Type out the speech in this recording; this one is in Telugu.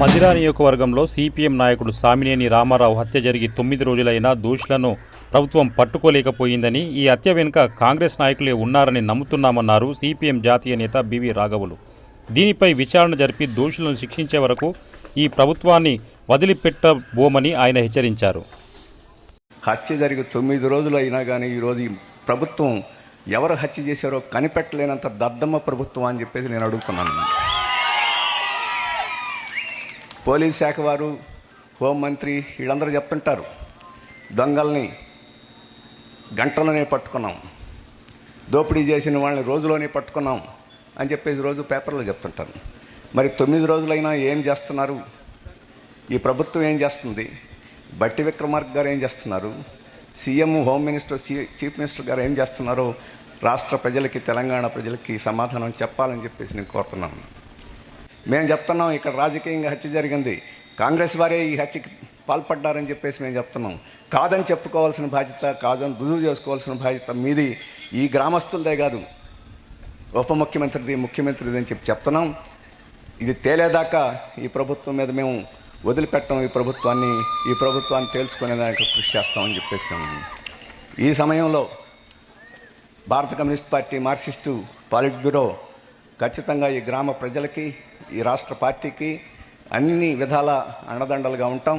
మదిరా నియోజకవర్గంలో సిపిఎం నాయకుడు సామినేని రామారావు హత్య జరిగి తొమ్మిది రోజులైనా దోషులను ప్రభుత్వం పట్టుకోలేకపోయిందని ఈ హత్య వెనుక కాంగ్రెస్ నాయకులే ఉన్నారని నమ్ముతున్నామన్నారు సిపిఎం జాతీయ నేత బివి రాఘవులు. దీనిపై విచారణ జరిపి దోషులను శిక్షించే వరకు ఈ ప్రభుత్వాన్ని వదిలిపెట్టబోమని ఆయన హెచ్చరించారు. హత్య జరిగి తొమ్మిది రోజులు అయినా కానీ ఈరోజు ఈ ప్రభుత్వం ఎవరు హత్య చేశారో కనిపెట్టలేనంత దద్దమ్మ ప్రభుత్వం అని చెప్పేసి నేను అడుగుతున్నాను. పోలీస్ శాఖ వారు హోంమంత్రి వీళ్ళందరూ చెప్తుంటారు దొంగల్ని గంటలోనే పట్టుకున్నాం దోపిడీ చేసిన వాళ్ళని రోజులోనే పట్టుకున్నాం అని చెప్పేసి రోజు పేపర్లో చెప్తుంటారు. మరి తొమ్మిది రోజులైనా ఏం చేస్తున్నారు? ఈ ప్రభుత్వం ఏం చేస్తుంది? బట్టి విక్రమార్క్ గారు ఏం చేస్తున్నారు? సీఎం హోమ్ మినిస్టర్ చీ- చీఫ్ మినిస్టర్ గారు ఏం చేస్తున్నారో రాష్ట్ర ప్రజలకి తెలంగాణ ప్రజలకి సమాధానం చెప్పాలని చెప్పేసి నేను కోరుతున్నాను. మేము చెప్తున్నాం ఇక్కడ రాజకీయంగా హత్య జరిగింది. కాంగ్రెస్ వారే ఈ హత్యకి పాల్పడ్డారని చెప్పేసి మేము చెప్తున్నాం. కాదని చెప్పుకోవాల్సిన బాధ్యత కాదని రుజువు చేసుకోవాల్సిన బాధ్యత మీది. ఈ గ్రామస్తులదే కాదు. ఉప ముఖ్యమంత్రిది ముఖ్యమంత్రిది అని చెప్పి చెప్తున్నాం. ఇది తేలేదాకా ఈ ప్రభుత్వం మీద మేము వదిలిపెట్టం. ఈ ప్రభుత్వాన్ని ఈ ప్రభుత్వాన్ని తేల్చుకునేదానికి కృషి చేస్తామని చెప్పేసి ఈ సమయంలో భారత communist party marxist polit bureau ఖచ్చితంగా ఈ గ్రామ ప్రజలకి ఈ రాష్ట్ర పార్టీకి అన్ని విధాల అండదండలుగా ఉంటాం.